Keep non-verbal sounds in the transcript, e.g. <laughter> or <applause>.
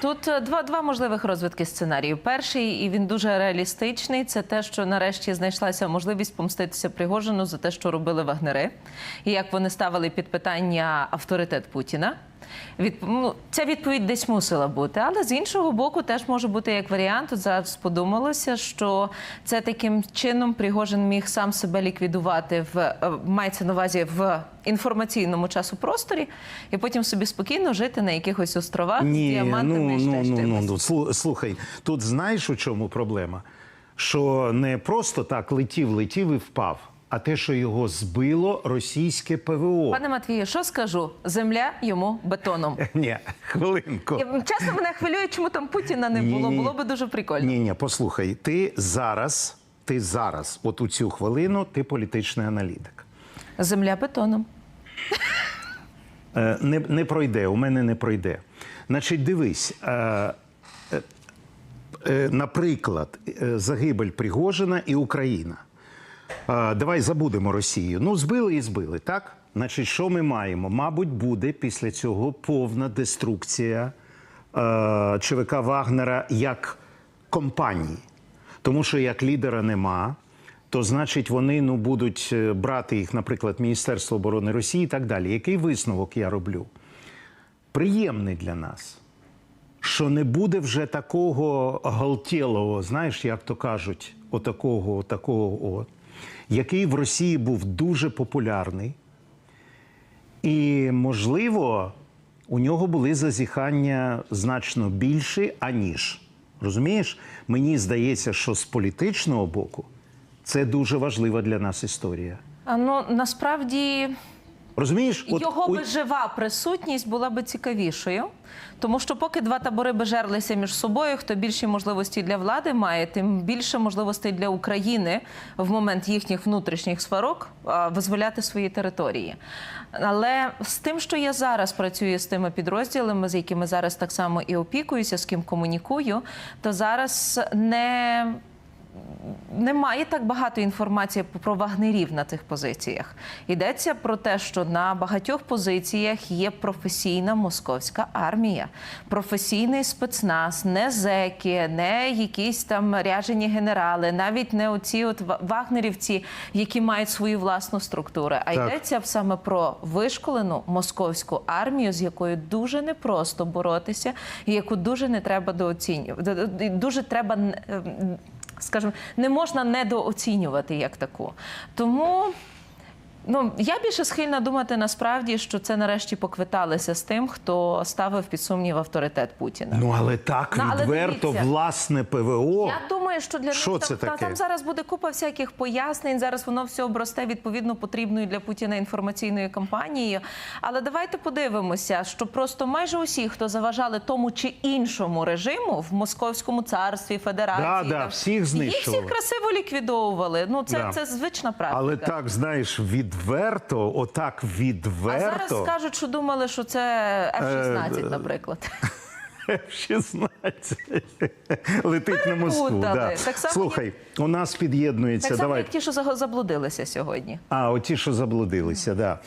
Тут е, два, два можливих розвитки сценарію. Перший, і він дуже реалістичний, це те, що нарешті знайшлася можливість помститися Пригожину за те, що робили вагнери, і як вони ставили під питання авторитет Путіна. Від, ну, ця відповідь десь мусила бути, але з іншого боку, теж може бути як варіант. От зараз подумалося, що це таким чином Пригожин міг сам себе ліквідувати в е, мається на увазі в інформаційному часу-просторі, і потім собі спокійно жити на якихось островах з діамантами ну, і ще ну, ну, ну, ну, слухай, тут знаєш у чому проблема? Що не просто так летів, летів і впав, а те, що його збило російське ПВО. Пане Матвію, що скажу? Земля йому бетоном. <laughs> Ні, хвилинку. Чесно, мене хвилює, чому там Путіна не було. Було би дуже прикольно. Ні, ні, послухай, ти зараз, ти зараз, от у цю хвилину, ти політичний аналітик. Земля бетоном. Е, Не, не пройде, у мене не пройде. Значить, дивись, е, е, е, наприклад, е, загибель Пригожина і Україна. Давай забудемо Росію. Ну, збили і збили, так? Значить, що ми маємо? Мабуть, буде після цього повна деструкція е, ЧВК Вагнера як компанії. Тому що як лідера нема, то значить вони ну, будуть е, брати їх, наприклад, Міністерство оборони Росії і так далі. Який висновок я роблю? Приємний для нас, що не буде вже такого галтєлого, знаєш, як то кажуть, отакого, отакого, от, який в Росії був дуже популярний. І, можливо, у нього були зазіхання значно більші, аніж. Розумієш? Мені здається, що з політичного боку це дуже важлива для нас історія. Ну насправді Розумієш? От його у- би жива присутність була би цікавішою, тому що поки два табори би жерлися між собою, хто більші можливості для влади має, тим більше можливостей для України в момент їхніх внутрішніх сварок визволяти свої території. Але з тим, що я зараз працюю з тими підрозділами, з якими зараз так само і опікуюся, з ким комунікую, то зараз не немає так багато інформації про вагнерів на цих позиціях. Йдеться про те, що на багатьох позиціях є професійна московська армія, професійний спецназ, не зеки, не якісь там ряжені генерали, навіть не оці от вагнерівці, які мають свою власну структуру. А Так. йдеться саме про вишколену московську армію, з якою дуже непросто боротися, і яку дуже не треба дооцінювати. Дуже треба м, скажімо, не можна недооцінювати як таку. Тому. Ну, я більше схильна думати насправді, що це нарешті поквиталися з тим, хто ставив під сумнів авторитет Путіна. Ну, але так Ну, але відверто дивіться. власне ПВО. Я думаю, що для Що них це там, та- таке? там зараз буде купа всяких пояснень. Зараз воно все обросте відповідно потрібною для Путіна інформаційною кампанією. Але давайте подивимося, що просто майже усі, хто заважали тому чи іншому режиму в московському царстві, федерації, Да, да, всіх їх знищували. всіх красиво ліквідовували. Ну це, Да. це звична практика. Але так, знаєш, відверто, отак а зараз кажуть, що думали, що це F-16, Е, наприклад. <laughs> F-16 летить на Москву. Да. Так само, Слухай, у нас під'єднується. Так само, Давай. як ті, що заблудилися сьогодні. А, оті, що заблудилися, да.